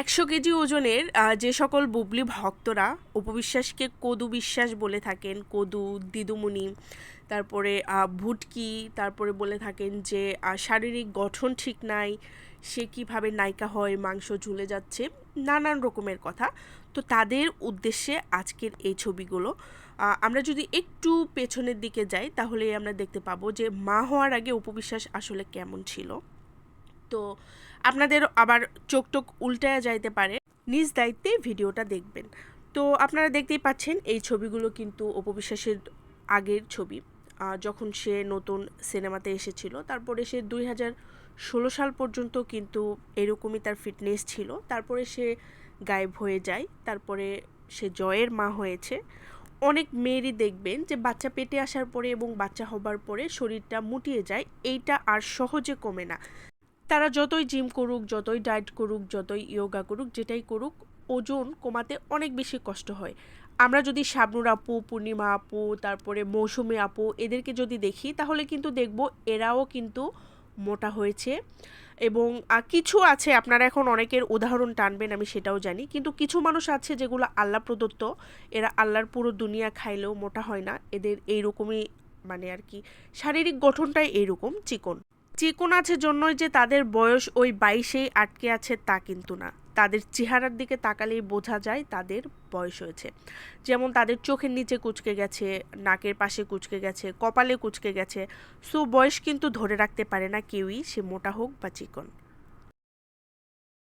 একশো কেজি ওজনের যে সকল বুবলি ভক্তরা উপবিশ্বাসকে কদু বিশ্বাস বলে থাকেন, কদু, দিদুমণি, তারপরে ভুটকি, তারপরে বলে থাকেন যে শারীরিক গঠন ঠিক নাই, সে কীভাবে নায়িকা হয়, মাংস ঝুলে যাচ্ছে, নানান রকমের কথা। তো তাদের উদ্দেশ্যে আজকের এই ছবিগুলো আমরা যদি একটু পেছনের দিকে যাই তাহলে আমরা দেখতে পাবো যে মা হওয়ার আগে উপবিশ্বাস আসলে কেমন ছিল। তো আপনাদের আবার চোখ টোক উল্টায়া যাইতে পারে। নিজ দায়িত্বে ভিডিওটা দেখবেন। তো আপনারা দেখতেই পাচ্ছেন, এই ছবিগুলো কিন্তু অপবিশ্বাসের আগের ছবি। যখন সে নতুন সিনেমাতে এসেছিল, তারপরে সে দুই হাজার ষোলো সাল পর্যন্ত কিন্তু এরকমই তার ফিটনেস ছিল। তারপরে সে গায়েব হয়ে যায়, তারপরে সে জয়ের মা হয়েছে। অনেক মেয়েরই দেখবেন যে বাচ্চা পেটে আসার পরে এবং বাচ্চা হবার পরে শরীরটা মুটিয়ে যায়, এইটা আর সহজে কমে না। তারা যতই জিম করুক, যতই ডায়েট করুক, যতই ইয়োগা করুক, যেটাই করুক, ওজন কমাতে অনেক বেশি কষ্ট হয়। আমরা যদি শাবনুর আপু, পূর্ণিমা আপু, তারপরে মৌসুমী আপু এদেরকে যদি দেখি, তাহলে কিন্তু দেখব এরাও কিন্তু মোটা হয়েছে। এবং কিছু আছে, আপনারা এখন অনেকের উদাহরণ টানবেন, আমি সেটাও জানি। কিন্তু কিছু মানুষ আছে যেগুলো আল্লাহ প্রদত্ত, এরা আল্লাহর পুরো দুনিয়া খাইলেও মোটা হয় না। এদের এইরকমই মানে আর কি, শারীরিক গঠনটাই এইরকম, চিকন। চিকন আছে জন্যই যে তাদের বয়স ওই বাইশেই আটকে আছে তা কিন্তু না। তাদের চেহারার দিকে তাকালেই বোঝা যায় তাদের বয়স হয়েছে। যেমন তাদের চোখের নিচে কুচকে গেছে, নাকের পাশে কুচকে গেছে, কপালে কুচকে গেছে। সো বয়স কিন্তু ধরে রাখতে পারে না কেউই, সে মোটা হোক বা চিকন।